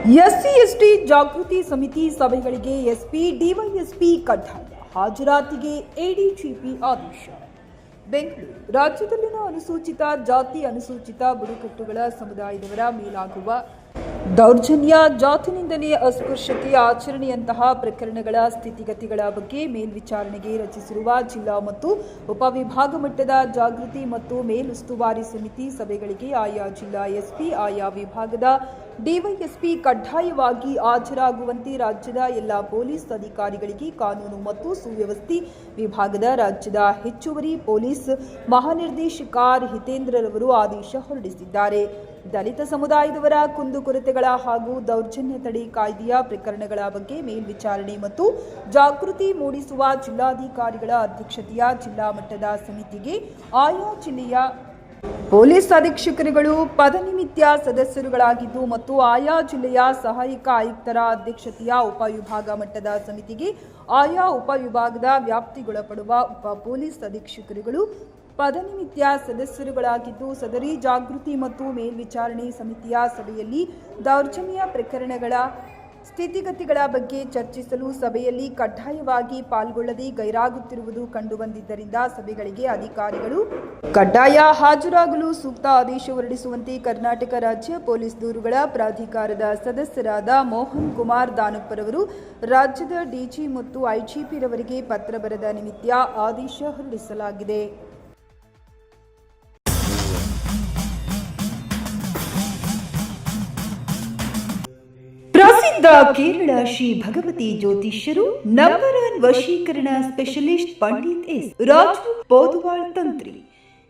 SC, ST ಜಾಗೃತಿ ಸಮಿತಿ ಸಭೆಗಳಿಗೆ ಎಸ್ಪಿ ಡಿವೈಎಸ್ಪಿ ಕಡ್ಡಾಯ. ಹಾಜರಾತಿಗೆ ಎಡಿಜಿಪಿ ಆದೇಶ. ಬೆಂಗಳೂರು ರಾಜ್ಯದಲ್ಲಿನ ಅನುಸೂಚಿತ ಜಾತಿ, ಅನುಸೂಚಿತ ಬುಡಕಟ್ಟುಗಳ ಸಮುದಾಯದವರ ಮೇಲಾಗುವ ದೌರ್ಜನ್ಯ, ಜಾತಿ ನಿಂದನೆ, ಅಸ್ಪೃಶ್ಯತೆ, ಆಚರಣೆಯಂತಹ ಪ್ರಕರಣಗಳ ಸ್ಥಿತಿಗತಿಗಳ ಬಗ್ಗೆ ಮೇಲ್ವಿಚಾರಣೆಗೆ ರಚಿಸಿರುವ ಜಿಲ್ಲಾ ಮತ್ತು ಉಪವಿಭಾಗ ಮಟ್ಟದ ಜಾಗೃತಿ ಮತ್ತು ಮೇಲುಸ್ತುವಾರಿ ಸಮಿತಿ ಸಭೆಗಳಿಗೆ ಆಯಾ ಜಿಲ್ಲಾ ಎಸ್ಪಿ, ಆಯಾ ವಿಭಾಗದ ಡಿವೈಎಸ್ಪಿ ಕಡ್ಡಾಯವಾಗಿ ಹಾಜರಾಗುವಂತೆ ರಾಜ್ಯದ ಎಲ್ಲ ಪೊಲೀಸ್ ಅಧಿಕಾರಿಗಳಿಗೆ ಕಾನೂನು ಮತ್ತು ಸುವ್ಯವಸ್ಥೆ ವಿಭಾಗದ ರಾಜ್ಯದ ಹೆಚ್ಚುವರಿ ಪೊಲೀಸ್ ಮಹಾನಿರ್ದೇಶಕ ಹಿತೇಂದ್ರರವರು ಆದೇಶ ಹೊರಡಿಸಿದ್ದಾರೆ. ದಲಿತ ಸಮುದಾಯದವರ ಕುಂದುಕೊರತೆಗಳ ಹಾಗೂ ದೌರ್ಜನ್ಯ ತಡೆ ಕಾಯ್ದೆಯ ಪ್ರಕರಣಗಳ ಬಗ್ಗೆ ಮೇಲ್ವಿಚಾರಣೆ ಮತ್ತು ಜಾಗೃತಿ ಮೂಡಿಸುವ ಜಿಲ್ಲಾಧಿಕಾರಿಗಳ ಅಧ್ಯಕ್ಷತೆಯ ಜಿಲ್ಲಾ ಮಟ್ಟದ ಸಮಿತಿಗೆ ಆಯಾ ಜಿಲ್ಲೆಯ ಪೊಲೀಸ್ ಅಧೀಕ್ಷಕರುಗಳು ಪದನಿಮಿತ್ಯ ಸದಸ್ಯರುಗಳಾಗಿದ್ದು ಮತ್ತು ಆಯಾ ಜಿಲ್ಲೆಯ ಸಹಾಯಕ ಆಯುಕ್ತರ ಅಧ್ಯಕ್ಷತೆಯ ಉಪವಿಭಾಗ ಮಟ್ಟದ ಸಮಿತಿಗೆ ಆಯಾ ಉಪವಿಭಾಗದ ವ್ಯಾಪ್ತಿಗೊಳಪಡುವ ಉಪ ಪೊಲೀಸ್ ಅಧೀಕ್ಷಕರುಗಳು ಪದನಿಮಿತ್ಯ ಸದಸ್ಯರುಗಳಾಗಿದ್ದು ಸದರಿ ಜಾಗೃತಿ ಮತ್ತು ಮೇಲ್ವಿಚಾರಣೆ ಸಮಿತಿಯ ಸಭೆಯಲ್ಲಿ ದೌರ್ಜನ್ಯ ಪ್ರಕರಣಗಳ ಸ್ಥಿತಿಗತಿಗಳ ಬಗ್ಗೆ ಚರ್ಚಿಸಲು ಸಭೆಯಲ್ಲಿ ಕಡ್ಡಾಯವಾಗಿ ಪಾಲ್ಗೊಳ್ಳದೆ ಗೈರಾಗುತ್ತಿರುವುದು ಕಂಡುಬಂದಿದ್ದರಿಂದ ಸಭೆಗಳಿಗೆ ಅಧಿಕಾರಿಗಳು ಕಡ್ಡಾಯ ಹಾಜರಾಗಲು ಸೂಕ್ತ ಆದೇಶ ಹೊರಡಿಸುವಂತೆ ಕರ್ನಾಟಕ ರಾಜ್ಯ ಪೊಲೀಸ್ ದೂರುಗಳ ಪ್ರಾಧಿಕಾರದ ಸದಸ್ಯರಾದ ಮೋಹನ್ ಕುಮಾರ್ ದಾನಪ್ಪರವರು ರಾಜ್ಯದ ಡಿಜಿ ಮತ್ತು ಐಜಿಪಿರವರಿಗೆ ಪತ್ರ ಬರೆದ ನಿಮಿತ್ತ ಆದೇಶ ಹೊರಡಿಸಲಾಗಿದೆ. ಪ್ರಸಿದ್ಧ ಕೇರಳ ಶ್ರೀ ಭಗವತಿ ಜ್ಯೋತಿಷ್ಯರು ನಂಬರ್ ಒನ್ ವಶೀಕರಣ ಸ್ಪೆಷಲಿಸ್ಟ್ ಪಂಡಿತ್ ಎಸ್. ರಾಜು ಪೋದುವಾಳ್ ತಂತ್ರಿ.